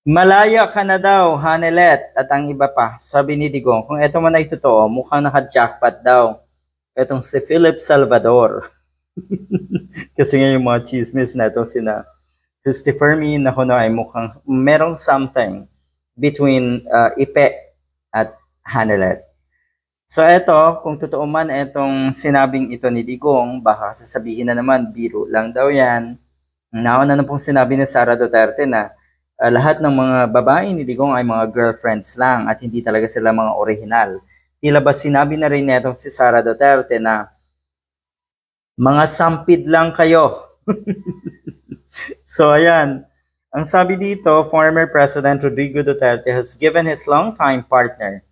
Malaya ka na daw, Hanelet, at ang iba pa. Sabi ni Digong, kung eto man ay totoo, mukhang naka-jackpot daw. Etong si Philip Salvador. Kasi nga yung mga chismis na itong sina Christopher Min na kuno ay mukhang merong something between uh, Ipe at Hanelet. So eto, kung totoo man etong sinabing ito ni Digong, baka sasabihin na naman, biro lang daw yan. Nauna na pong sinabi ni Sara Duterte na uh, lahat ng mga babae ni Digong ay mga girlfriends lang at hindi talaga sila mga original. Tila ba sinabi na rin netong si Sara Duterte na mga sampid lang kayo. so ayan, ang sabi dito, former President Rodrigo Duterte has given his longtime partner,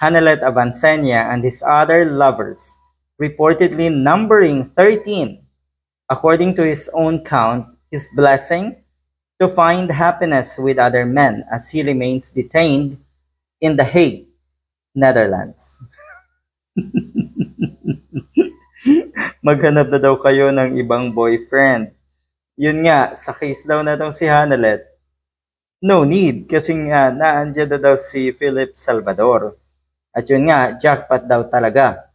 Hanelet Avancenia, and his other lovers, reportedly numbering 13, according to his own count, his blessing to find happiness with other men as he remains detained in The Hague, Netherlands. Maghanap na daw kayo ng ibang boyfriend. Yun nga, sa case daw na si Hanelet, no need kasi nga naandyan na daw si Philip Salvador. At yun nga, jackpot daw talaga.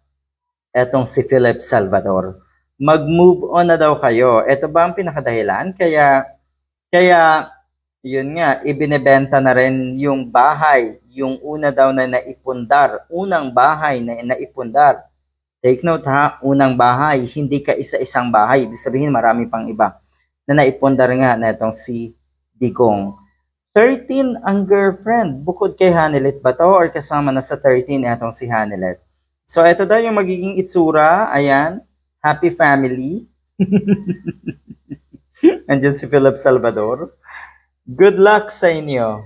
Etong si Philip Salvador. Mag-move on na daw kayo. Ito ba ang pinakadahilan? Kaya, kaya, yun nga, ibinebenta na rin yung bahay. Yung una daw na naipundar. Unang bahay na naipundar. Take note ha, unang bahay, hindi ka isa-isang bahay. Ibig sabihin marami pang iba na naipundar nga na itong si Digong. 13 ang girlfriend. Bukod kay Hanelet ba to or kasama na sa 13 itong si Hanelet? So ito daw yung magiging itsura. Ayan. Happy family. Andyan si Philip Salvador. Good luck sa inyo.